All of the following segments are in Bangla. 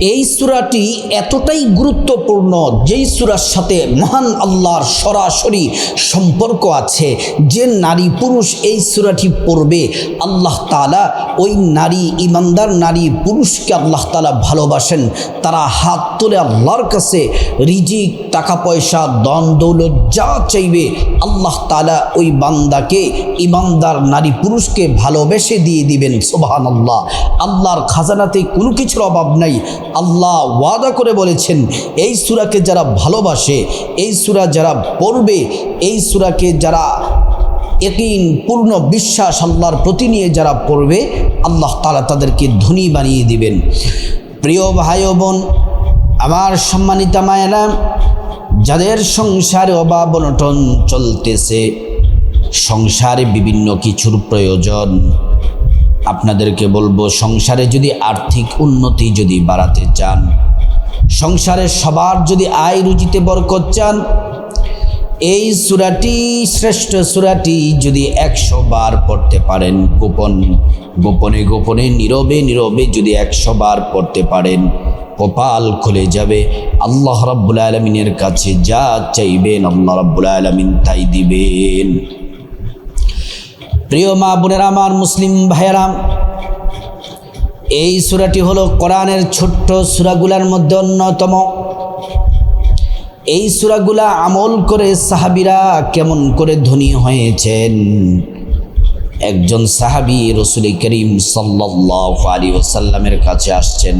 এই সুরাটি এতটাই গুরুত্বপূর্ণ, যেই সুরার সাথে মহান আল্লাহর সরাসরি সম্পর্ক আছে, যে নারী পুরুষ এই সুরাটি পড়বে, আল্লাহ তালা ওই নারী, ইমানদার নারী পুরুষকে আল্লাহ তালা ভালোবাসেন। তারা হাত তুলে আল্লাহর কাছে রিজিক টাকা পয়সা দন দৌলত যা চাইবে, আল্লাহ তালা ওই বান্দাকে, ইমানদার নারী পুরুষকে ভালোবেসে দিয়ে দিবেন সোবাহান আল্লাহ আল্লাহর খাজানাতে কোনো কিছুর অভাব নাই। আল্লাহ ওয়াদা করে বলেছেন, এই সুরাকে যারা ভালোবাসে, এই সুরা যারা পড়বে, এই সুরাকে যারা একিন পূর্ণ বিশ্বাস আল্লাহর প্রতি নিয়ে যারা পড়বে, আল্লাহ তালা তাদেরকে ধনী বানিয়ে দিবেন। প্রিয় ভাই বোন, আমার সম্মানিতা মায়েরা, যাদের সংসারে অভাব অনটন চলতেছে, সংসারে বিভিন্ন কিছুর প্রয়োজন। আপনাদেরকে বলব, সংসারে যদি আর্থিক উন্নতি যদি বাড়াতে চান, সংসারে সবার যদি আয় রুজিতে বরকত চান, এই সুরাটি, শ্রেষ্ঠ সুরাটি যদি একশো বার পড়তে পারেন, গোপন, গোপনে গোপনে, নীরবে নীরবে যদি একশো বার পড়তে পারেন, কপাল খুলে যাবে। আল্লাহ রাব্বুল আলমিনের কাছে যা চাইবেন, আল্লাহ রাব্বুল আলমিন তাই দিবেন। প্রিয় মা বোনেরা, আমার মুসলিম ভাইয়েরাম এই সুরাটি হলো কোরআনের ছোট্ট সুরাগুলার মধ্যে অন্যতম। এই সুরাগুলা আমল করে সাহাবিরা কেমন করে ধনী হয়েছেন? একজন সাহাবি রসুল করিম সাল্লাহ আলী ওসাল্লামের কাছে আসছেন।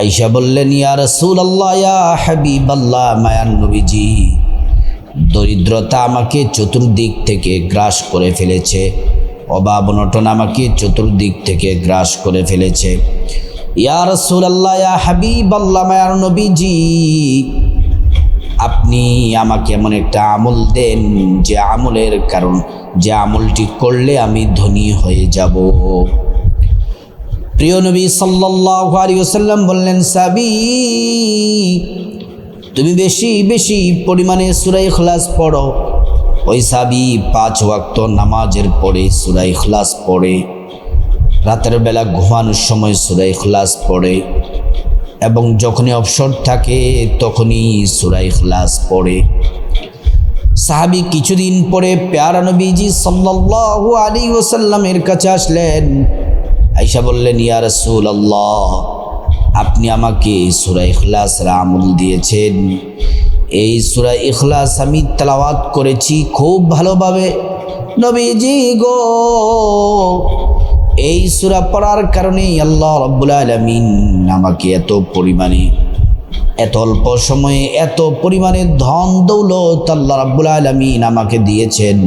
আইসা বললেন, ইয়া রসুল আল্লাহ ইয়া হাবিব আল্লাহ মায়ান নবীজি দরিদ্রতা আমাকে চতুর্দিক থেকে গ্রাস করে ফেলেছে। অভাব অনটন আমাকে চতুর্দিক থেকে গ্রাস করে ফেলেছে। ইয়া রসুল আল্লাহ ইয়া হাবিব আল্লাহ নবীজি, আপনি আমাকে এমন একটা আমল দেন যে আমলের কারণ, যে আমলটি করলে আমি ধনী হয়ে যাব। প্রিয় নবী সাল্লাহ আলী বললেন, সাবি তুমি বেশি বেশি পরিমাণে সুরাই খলাস পড়ো। ওই সাবি পাঁচ ওয়াক্ত নামাজের পরে সুরাই খলাস পড়ে। রাতের বেলা ঘুমানোর সময় সুরাই খলাস পড়ে। এবং যখনই অবসর থাকে, তখনই সুরাই খলাস পড়ে। সাহাবি কিছুদিন পরে পেয়ারা নবীজি সাল্লাল্লাহু আলী ওসাল্লামের কাছে আসলেন। আইসা বললেন, ইয়া আল্লাহ আপনি আমাকে এই সুরা ইখলাস আমল দিয়েছেন। এই সুরা ইখলাস আমি তালাওয়াত করেছি খুব ভালোভাবে। নবীজি গো, এই সুরা পড়ার কারণে আল্লাহ রব্বুল আলমিন আমাকে এত পরিমাণে, এত অল্প সময়ে এত পরিমাণে ধন দৌলত আল্লাহ রাব্বুল আলমিন আমাকে দিয়েছেন।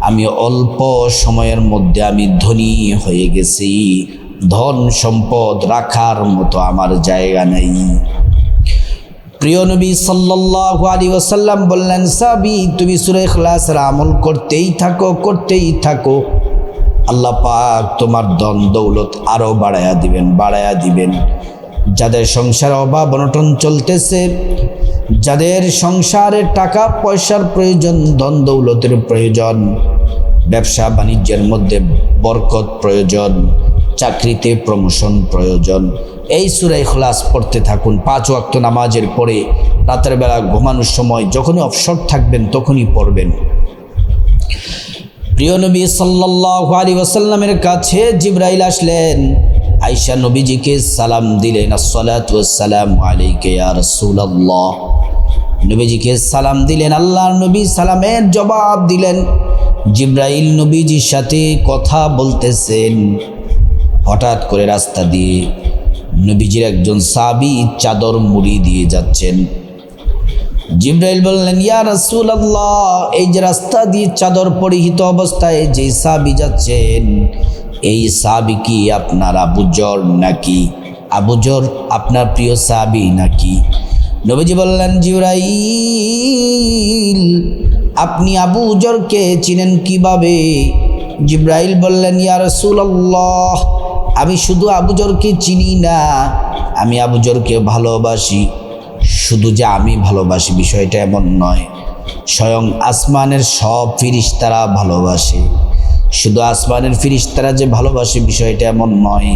আমি অল্প সময়ের মধ্যে আমি ধনী হয়ে গেছি। ধন সম্পদ রাখার মতো আমার জায়গা নেই। প্রিয় নবী সাল্লাহ ওসাল্লাম বললেন, সাবি, তুমি সুরে খলাসের আমল করতেই থাকো করতেই থাকো। আল্লাহ পাক তোমার দন দৌলত আরও বাড়ায়া দিবেন বাড়ায়া দিবেন। যাদের সংসারে অভাব অনটন চলতেছে, যাদের সংসারে টাকা পয়সার প্রয়োজন, ধন দৌলতের প্রয়োজন, ব্যবসা বাণিজ্যের মধ্যে বরকত প্রয়োজন চাকরিতে প্রমোশন প্রয়োজন। এই সুরাই খোলাস পড়তে থাকুন। পাঁচ ওয়াক্ত নামাজের পরে রাতের বেলা ঘুমানোর সময় যখনই অবসর থাকবেন তখনই পড়বেন। প্রিয় নবী সাল্লাহ আলী ওসাল্লামের কাছে জিব্রাইল আসলেন আইসা নবীজিকে সালাম দিলেন আসসালাম আলাইকে নবীজিকে সালাম দিলেন, আল্লাহর নবী সালামের জবাব দিলেন। জিব্রাইল নবীজির সাথে কথা বলতেছেন। হঠাৎ করে রাস্তা দিয়ে নবীজির একজন সাবি চাদর মুড়ি দিয়ে যাচ্ছেন। জিব্রাইল বললেন, ইয়া রাসূল আল্লাহ এই যে রাস্তা দিয়ে চাদর পরিহিত অবস্থায় যে সাবি যাচ্ছেন, এই সাবি কি আপনার আবুজর নাকি? আবুজর আপনার প্রিয় সাবি নাকি? নবীজি বললেন, জিব্রাইল, আপনি আবু উজরকে চিনেন কীভাবে? জিব্রাইল বললেন, ইয়া রাসূলুল্লাহ আমি শুধু আবুজরকে চিনি না, আমি আবুজরকে ভালোবাসি। শুধু যে আমি ভালোবাসি, বিষয়টা এমন নয়। স্বয়ং আসমানের সব ফিরিস্তারা ভালোবাসে। শুধু আসমানের ফিরিস্তারা যে ভালোবাসে, বিষয়টা এমন নয়।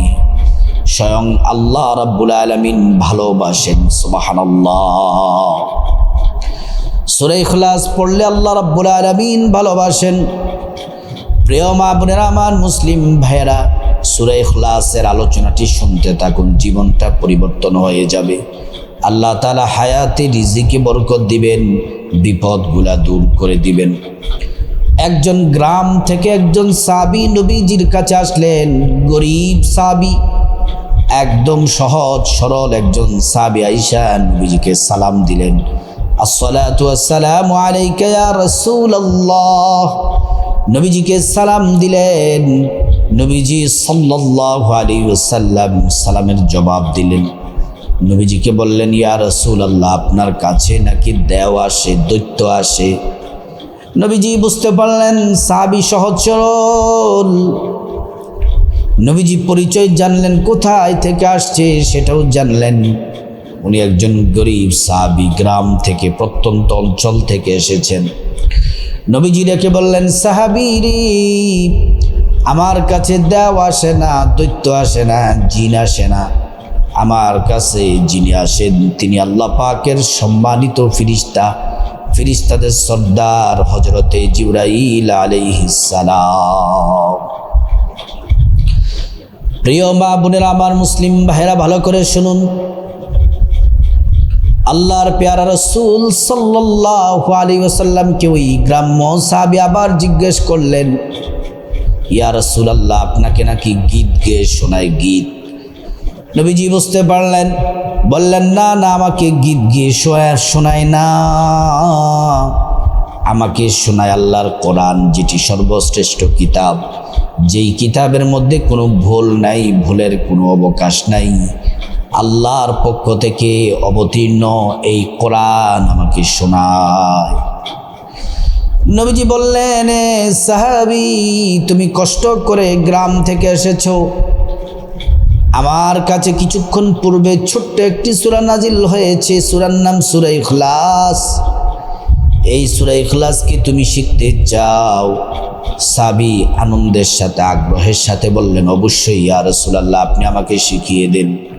স্বয়ং আল্লাহ রাব্বুল আলমিন ভালোবাসেন, সুবহানাল্লাহ। সুরে ইখলাস পড়লে আল্লাহ রাব্বুল আলমিন ভালোবাসেন। প্রিয় মা বোনেরা, আমার মুসলিম ভাইয়েরা সুরে ইখলাসের আলোচনাটি শুনতে থাকুন, জীবনটা পরিবর্তন হয়ে যাবে। আল্লাহ তালা হায়াতে রিজিকে বরকত দিবেন, বিপদগুলা দূর করে দিবেন। একজন গ্রাম থেকে একজন সাবি নবীজির কাছে আসলেন, গরিব সাবি। একদম সহজ, সরল একজন সাবি আইসা নবীজিকে সালাম দিলেন। আসসালামু আলাইকা রাসূলুল্লাহ। নবীজিকে সালাম দিলেন নবীজি সাল্লাল্লাহু আলাইহি ওয়াসাল্লাম সালামের জবাব দিলেন। নবীজিকে বললেন, ইয়া আল্লাহ আপনার কাছে নাকি দেও আসে, দৈত্য আসে? নবীজি বুঝতে পারলেন সাবি সহজ সরল। নবীজি পরিচয় জানলেন, কোথায় থেকে আসছে সেটাও জানলেন। উনি একজন গরিব সাবি গ্রাম থেকে প্রত্যন্ত অঞ্চল থেকে এসেছেন। নবীজি রেখে বললেন সাহাবিরি আমার কাছে দেও আসে না, দৈত্য আসে না, জিন আসে না। আমার কাছে যিনি আসেন, তিনি আল্লাহ পাকের সম্মানিত ফিরিস্তা। ফিরিস্তাদের সর্দার হজরতে জিব্রাইল আলাইহিসালাম প্রিয় মা বোনেরা, আমার মুসলিম ভাইরা ভালো করে শুনুন। আল্লাহর পেয়ারা রসুল সাল্লাল্লাহু আলাইহি ওয়াসাল্লামকে ওই গ্রাম্য সাহাবী আবার জিজ্ঞেস করলেন ইয়া রাসূলুল্লাহ, আপনাকে নাকি গীত গেয়ে শোনায় গীত। নবীজি বুঝতে পারলেন, বললেন, না না, আমাকে গীত গিয়ে শোয়ার শোনায় না। আমাকে শোনায় আল্লাহর কোরআন, যেটি সর্বশ্রেষ্ঠ কিতাব। যেই কিতাবের মধ্যে কোনো ভুল নাই, ভুলের কোনো অবকাশ নাই। আল্লাহর পক্ষ থেকে অবতীর্ণ এই কোরআন আমাকে শোনায়। নবীজি বললেন, "এ সাহাবি, তুমি কষ্ট করে গ্রাম থেকে এসেছ। আমার কাছে কিছুক্ষণ পূর্বে ছোট্ট একটি সুরা নাজিল হয়েছে, সুরার নাম সুরা ইখলাস। এই সুরা কি তুমি শিখতে চাও? সাবি আনন্দের সাথে, আগ্রহের সাথে বললেন, অবশ্যই, ইয়া রাসূলুল্লাহ, আপনি আমাকে শিখিয়ে দিন।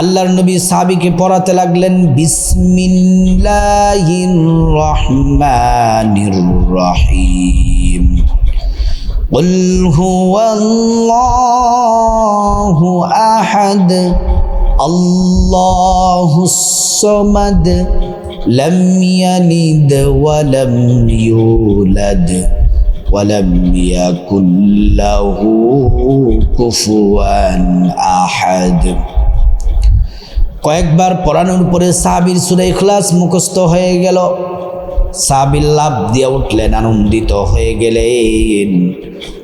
আল্লাহর নবী সাবিকে পড়াতে লাগলেন বিসমিল্লাহির রহমানির রহিম قل هو الله احد الله الصمد لم يلد ولم يولد ولم يكن له كفوا احد কয়েকবার পড়ানোর পরে সাবির সুরে ইখলাস মুখস্থ হয়ে গেল। সাবির লাভ দিয়ে উঠলেন, আনন্দিত হয়ে গেলেন।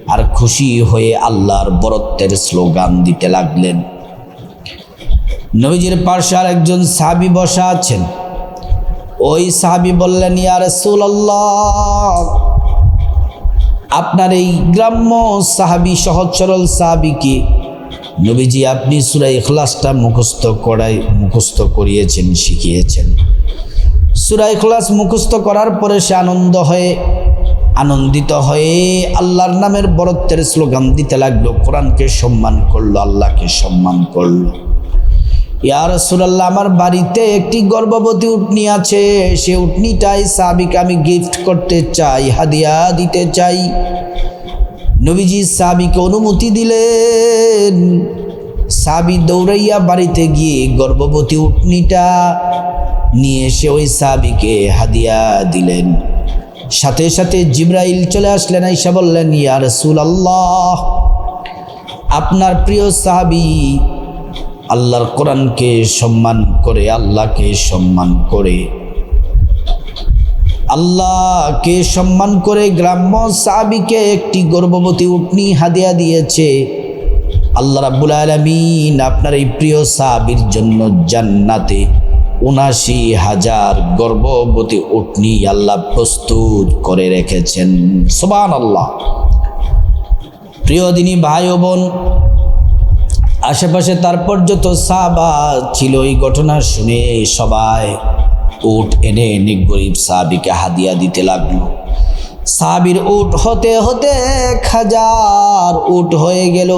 আর খুশি হয়ে আল্লাহর বরত্বের স্লোগান দিতে লাগলেন। নবীজির পাশে আর একজন সাবি বসা আছেন। ওই সাহাবি বললেন, ইয়া রাসূলুল্লাহ, আপনার এই গ্রাম্য সাহাবি, সহজ সরল সাহাবিকে নবীজি আপনি সূরা ইখলাসটা মুখস্থ করাই, মুখস্থ করিয়েছেন, শিখিয়েছেন। সূরা ইখলাস মুখস্থ করার পরে সে আনন্দ হয়ে, আনন্দিত হয়ে আল্লাহর নামের বরত্বের স্লোগান দিতে লাগল, কোরআনকে সম্মান করল, আল্লাহকে সম্মান করল। ইয়ার রাসূলুল্লাহ, আমার বাড়িতে একটি গর্ভবতী উটনি আছে, সে উটনিটাই সাবিকে আমি গিফট করতে চাই, হাদিয়া দিতে চাই। নবীজি সাবিকে অনুমতি দিলেন। সাবি দৌড়াইয়া বাড়িতে গিয়ে গর্ভবতী উটনিটা নিয়ে এসে ওই সাবিকে হাদিয়া দিলেন। সাথে সাথে জিব্রাইল চলে আসলেন আইসা বললেন, ইয়া আল্লাহ আপনার প্রিয় সাহাবী আল্লাহর কোরআনকে সম্মান করে, আল্লাহকে সম্মান করে। আল্লাহকে সম্মান করে গ্রাম্য সাবিকে একটি গর্ভবতী উটনি হাদিয়া দিয়েছে। আল্লাহ রাব্বুল আলমিন আপনার এই প্রিয় সাবির জন্য জান্নাতে উনাশি হাজার গর্ভবতী উটনি আল্লাহ প্রস্তুত করে রেখেছেন। সোবান আল্লাহ প্রিয় দিনী ভাই ও বোন, আশেপাশে তারপর যত সাবা ছিল এই ঘটনা শুনে সবাই উট এনে এনে গরিব সাহাবিকে হাদিয়া দিতে লাগল। সাহাবির উট হতে হতে এক হাজার উট হয়ে গেল।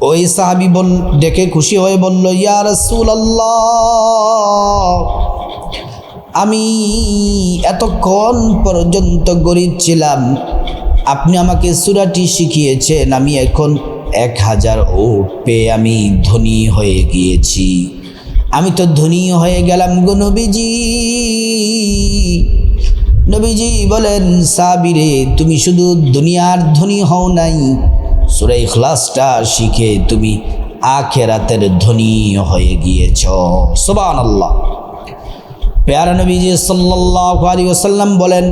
ওই সাহাবি বল, ডেকে খুশি হয়ে বলল, ইয়া রাসূলুল্লাহ, আমি এতক্ষণ পর্যন্ত গরিব ছিলাম। আপনি আমাকে সুরাটি শিখিয়েছেন, আমি এখন এক হাজার ওট পেয়ে আমি ধনী হয়ে গিয়েছি। আমি তো ধনী হয়ে গেলাম গো নবীজি। নবীজি বলেন, সাবিরে, তুমি শুধু দুনিয়ার ধনী হও নাই সুরাই খ্লাসটা শিখে তুমি আখেরাতের ধনী হয়ে গিয়েছ। সোবান আল্লাহ পেয়ারা নবীজি সাল্লাল্লাহু আলাইহি ওয়াসাল্লাম বলেন,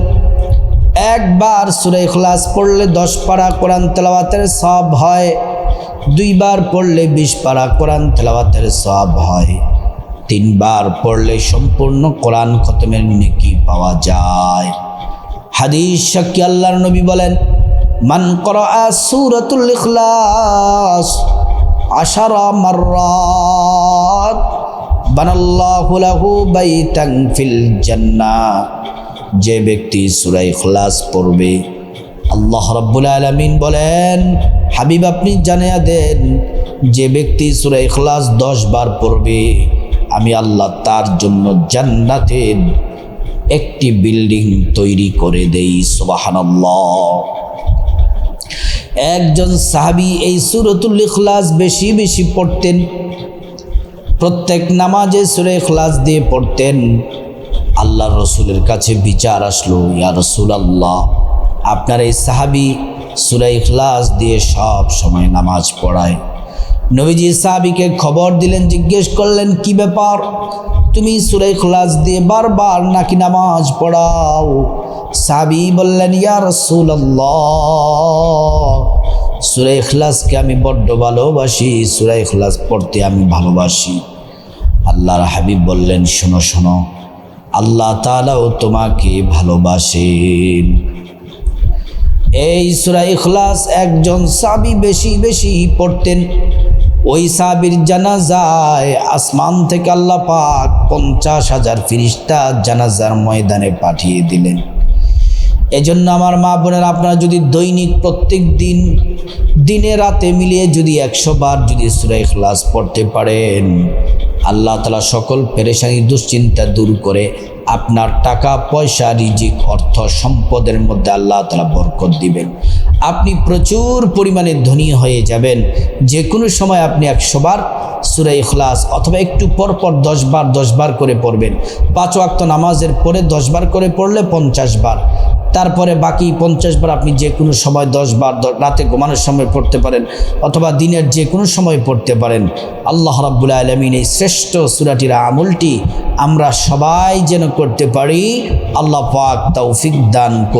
একবার সূরা ইখলাস পড়লে দশ পারা কোরআন তেলাওয়াতের সব হয়, দুইবার পড়লে বিশ পারা কোরআন তেলাওয়াতের সব হয়। তিনবার পড়লে সম্পূর্ণ কোরআন খতমের নেকি পাওয়া যায়। হাদিস সাক্ষী আল্লাহর নবী বলেন, মান করা সূরাতুল ইখলাস আশারা মাররাত বানাল্লাহু লাহু বাইতান ফিল জান্নাহ। যে ব্যক্তি সূরা ইখলাস পড়বে, আল্লাহ রাব্বুল আলামিন বলেন, হাবিব, আপনি জানিয়ে দেন, যে ব্যক্তি সূরা ইখলাস 10 বার পড়বে আমি আল্লাহ তার জন্য জান্নাতের একটি বিল্ডিং তৈরি করে দেই, সুবহানাল্লাহ। একজন সাহাবী এই সূরাতুল ইখলাস বেশি বেশি পড়তেন, প্রত্যেক নামাজে সুরে খ্লাস দিয়ে পড়তেন। আল্লাহ রসুলের কাছে বিচার আসলো, ইয়া রসুল আল্লাহ আপনার এই সাহাবি সুরাই খ্লাস দিয়ে সব সময় নামাজ পড়ায়। নবীজি সাহাবিকে খবর দিলেন, জিজ্ঞেস করলেন, কি ব্যাপার? তুমি সুরাই খ্লাস দিয়ে বারবার নাকি নামাজ পড়াও? সাবি বললেন, ইয়া রসুল আল্লাহ সুরাই খ্লাসকে আমি বড্ড ভালোবাসি সুরাই খ্লাস পড়তে আমি ভালোবাসি। আল্লাহর হাবিব বললেন, শোনো শোনো, আল্লাহ তালাও তোমাকে ভালোবাসেন। এই সুরা ইখলাস একজন সাবি বেশি বেশি পড়তেন। ওই সাবির জানাজায় আসমান থেকে আল্লাহ পাক পঞ্চাশ হাজার ফিরিস্তা জানাজার ময়দানে পাঠিয়ে দিলেন। এজন্য আমার মা বোনের, আপনারা যদি দৈনিক প্রত্যেক দিন, দিনে রাতে মিলিয়ে যদি একশো বার যদি সুরাই খ্লাস পড়তে পারেন, আল্লাহ তালা সকল পেরেশানি, দুশ্চিন্তা দূর করে আপনার টাকা, পয়সা, রিজিক, অর্থ, সম্পদের মধ্যে আল্লাহ তালা বরকত দিবেন। আপনি প্রচুর পরিমাণে ধনী হয়ে যাবেন। যে কোনো সময় আপনি একশোবার সুরে ইখলাস অথবা একটু পরপর পর দশবার দশ বার করে পড়বেন। পাঁচ ওয়াক্ত নামাজের পরে দশবার করে পড়লে পঞ্চাশ বার তারপরে বাকি পঞ্চাশ বার আপনি যে কোনো সময় দশ বার রাতে ঘুমানোর সময় পড়তে পারেন অথবা দিনের যে কোনো সময় পড়তে পারেন। আল্লাহ রাব্বুল আলমিন এই শ্রেষ্ঠ সুরাটির আমলটি আমরা সবাই যেন করতে পারি। আল্লাহ পাক তৌফিক দান করুন।